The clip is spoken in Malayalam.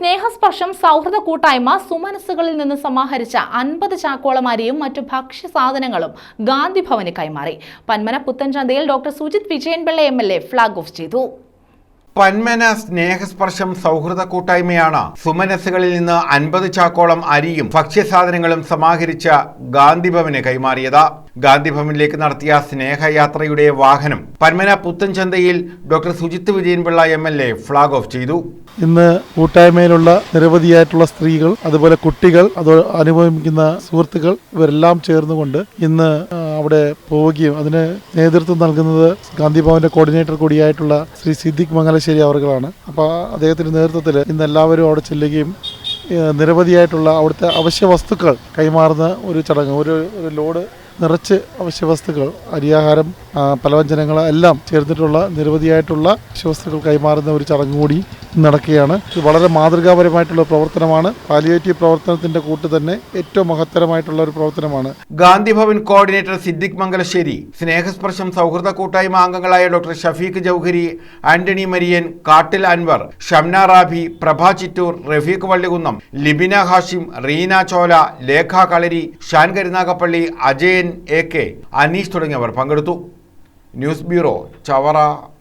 സ്നേഹസ്പർശം സൗഹൃദ കൂട്ടായ്മ സുമനസ്സുകളിൽ നിന്ന് സമാഹരിച്ച അൻപത് ചാക്കോളം അരിയും മറ്റു ഭക്ഷ്യസാധനങ്ങളും ഗാന്ധി ഭവന് കൈമാറി. Panmana പുത്തൻചന്തയിൽ doctor Sujith Vijayanpillai M L A flag off ചെയ്തു. പന്മന സ്നേഹസ്പർശം സൗഹൃദ കൂട്ടായ്മയാണ് സുമനസ്സുകളിൽ നിന്ന് അൻപത് ചാക്കോളം അരിയും ഭക്ഷ്യസാധനങ്ങളും സമാഹരിച്ച ഗാന്ധിഭവന് കൈമാറിയത്. ഗാന്ധിഭവനിലേക്ക് നടത്തിയ സ്നേഹയാത്രയുടെ വാഹനം Panmana പുത്തൻചന്തയിൽ doctor Sujith Vijayanpillai M L A flag off ചെയ്തു. ഇന്ന് കൂട്ടായ്മയിലുള്ള നിരവധിയായിട്ടുള്ള സ്ത്രീകൾ അതുപോലെ കുട്ടികൾ അത് അനുഭവിക്കുന്ന സുഹൃത്തുക്കൾ ഇവരെല്ലാം ചേർന്നുകൊണ്ട് ഇന്ന് അവിടെ പോവുകയും അതിന് നേതൃത്വം നൽകുന്നത് ഗാന്ധിഭവന്റെ കോർഡിനേറ്റർ കൂടിയായിട്ടുള്ള ശ്രീ സിദ്ദിഖ് മംഗലശ്ശേരി അവർകളാണ്. അപ്പോൾ അദ്ദേഹത്തിന്റെ നേതൃത്വത്തിൽ ഇന്ന് എല്ലാവരും അവിടെ ചെല്ലുകയും നിരവധിയായിട്ടുള്ള അവിടുത്തെ അവശ്യ വസ്തുക്കൾ കൈമാറുന്ന ഒരു ചടങ്ങ് ഒരു ഒരു ലോഡ് നിറച്ച് അവശ്യവസ്തുക്കൾ അരിയാഹാരം പലവ്യഞ്ജനങ്ങൾ എല്ലാം ചേർന്നിട്ടുള്ള നിരവധിയായിട്ടുള്ള അവശ്യവസ്തുക്കൾ കൈമാറുന്ന ഒരു ചടങ്ങ് കൂടി നടക്കുകയാണ്. വളരെ മാതൃകാപരമായിട്ടുള്ള പ്രവർത്തനമാണ്. പാലിയേറ്റീവ് പ്രവർത്തനത്തിന്റെ കൂട്ട് തന്നെ ഏറ്റവും മഹത്തരമായിട്ടുള്ള ഒരു പ്രവർത്തനമാണ്. ഗാന്ധിഭവൻ കോർഡിനേറ്റർ സിദ്ദിഖ് മംഗലശ്ശേരി സ്നേഹസ്പർശം സൗഹൃദ കൂട്ടായ്മ അംഗങ്ങളായ doctor Shafeeq Jouhari Antony Marian Kattil Anvar Shamna Rabi Prabha Chittoor Rafeeq Vallikunnam Libina Hashim Reena Chola Lekha Kalari Shan Karunagappally Ajayan A K Aneesh തുടങ്ങിയവർ പങ്കെടുത്തു. News bureau Chavara.